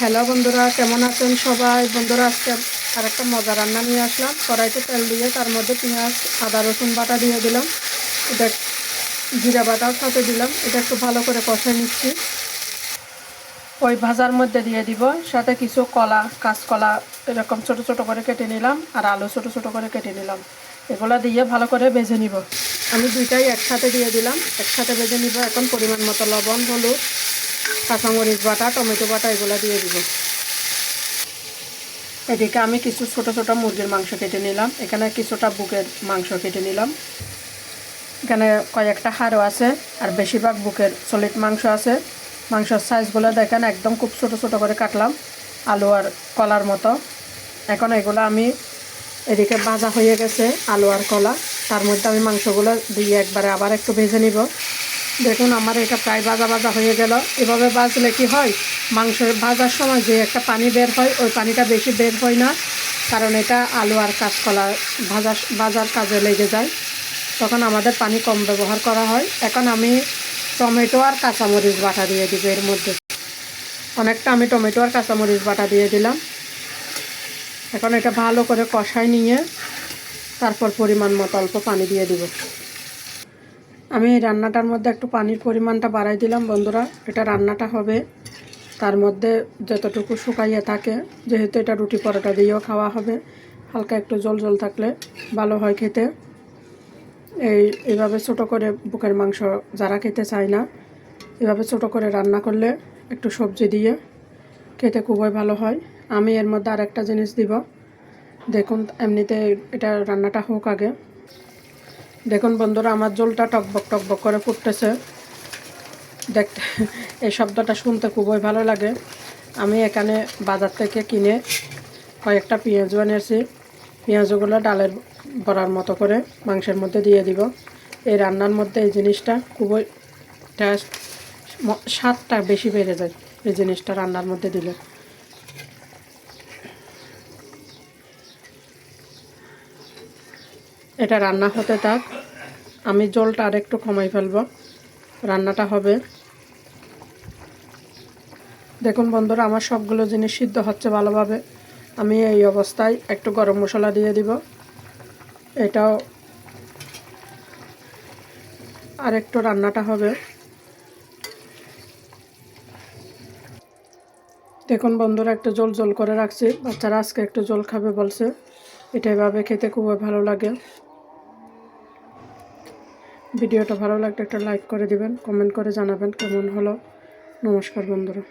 Hello বন্ধুরা, কেমন আছেন সবাই? বন্ধুরা, আজকে আর একটা মজা রান্না নিয়ে আসলাম। কড়াইতে তেল দিয়ে তার মধ্যে পেঁয়াজ, আদা, রসুন বাটা দিয়ে দিলাম। এটা জিরা বাটাও সাথে দিলাম। এটা একটু ভালো করে কষে নিচ্ছি। ওই ভাজার মধ্যে দিয়ে দিব। সাথে কিছু কলা, কাঁচকলা, এরকম ছোট ছোট করে কেটে নিলাম আর আলু ছোট ছোট করে কেটে নিলাম। এগুলো দিয়ে ভালো করে ভেজে নিব। আমি দুইটাই একসাথে দিয়ে দিলাম। একসাথে ভেজে নিব এখন পরিমাণ মতো লবণ, হলুদ কাঁচামরিচ বাটা, টমেটো বাটা, এগুলো দিয়ে দিব। এদিকে আমি কিছু ছোট ছোট মুরগির মাংস কেটে নিলাম। এখানে কিছুটা বুকের মাংস কেটে নিলাম। এখানে কয়েকটা হাড়ও আছে, আর বেশিরভাগ বুকের সলিড মাংস আছে। মাংসের সাইজগুলো দেখেন, একদম খুব ছোট ছোট করে কাটলাম, আলু আর কলার মতো। এখন এগুলো আমি এদিকে ভাজা হয়ে গেছে, আলু আর কলা। তার মধ্যে আমি মাংসগুলো দিয়ে একবারে আবার একটু ভেজে নিব। দেখুন আমার এটা প্রায় ভাজা ভাজা হয়ে গেল। এভাবে ভাজলে কি হয়? মাংস ভাজার সময় যে একটা পানি বের হয়, ওই পানিটা বেশি বের হয় না, কারণ এটা আলু আর কাঁচকলা ভাজা ভাজার কাজে লেগে যায়। তখন আমাদের পানি কম ব্যবহার করা হয়। এখন আমি টমেটো আর কাঁচামরিচ বাটা দিয়ে দিব এর মধ্যে। অনেকটা আমি টমেটো আর কাঁচামরিচ বাটা দিয়ে দিলাম। এখন এটা ভালো করে কষাই নিয়ে তারপর পরিমাণ মতো অল্প পানি দিয়ে দিব। আমি এই রান্নাটার মধ্যে একটু পানির পরিমাণটা বাড়াই দিলাম, বন্ধুরা। এটা রান্নাটা হবে। তার মধ্যে যতটুকু শুকাইয়ে থাকে, যেহেতু এটা রুটি পরোটা দিয়েও খাওয়া হবে, হালকা একটু জল জল থাকলে ভালো হয় খেতে। এই, এভাবে ছোট করে বুকের মাংস যারা খেতে চায় না, এভাবে ছোট করে রান্না করলে একটু সবজি দিয়ে খেতে খুবই ভালো হয়। আমি এর মধ্যে আর একটা জিনিস দিব। দেখুন, এমনিতে এটা রান্নাটা হোক আগে। দেখুন বন্ধুরা, আমার জলটা টকবক টকবক করে ফুটতেছে। দেখতে এই শব্দটা শুনতে খুবই ভালো লাগে। আমি এখানে বাজার থেকে কিনে কয়েকটা পেঁয়াজও এনেছি। পেঁয়াজগুলো ডালের বড়ার মতো করে মাংসের মধ্যে দিয়ে দিব। এই রান্নার মধ্যে এই জিনিসটা খুবই টেস্ট স্বাদটা বেশি বেড়ে যায় এই জিনিসটা রান্নার মধ্যে দিলে। এটা রান্না হতে থাক। আমি জলটা আর একটু কমাই ফেলব। রান্নাটা হবে। দেখুন বন্ধুরা, আমার সবগুলো জিনিস সিদ্ধ হচ্ছে ভালোভাবে। আমি এই অবস্থায় একটু গরম মশলা দিয়ে দিব। এটাও আর একটু রান্নাটা হবে। দেখুন বন্ধুরা, একটু জল জল করে রাখছি। বাচ্চারা আজকে একটু জল খাবে বলছে। এটা এভাবে খেতে খুবই ভালো লাগে। ভিডিওটা ভালো লাগলে একটা লাইক করে দিবেন কমেন্ট করে জানাবেন কেমন হলো। নমস্কার বন্ধুরা।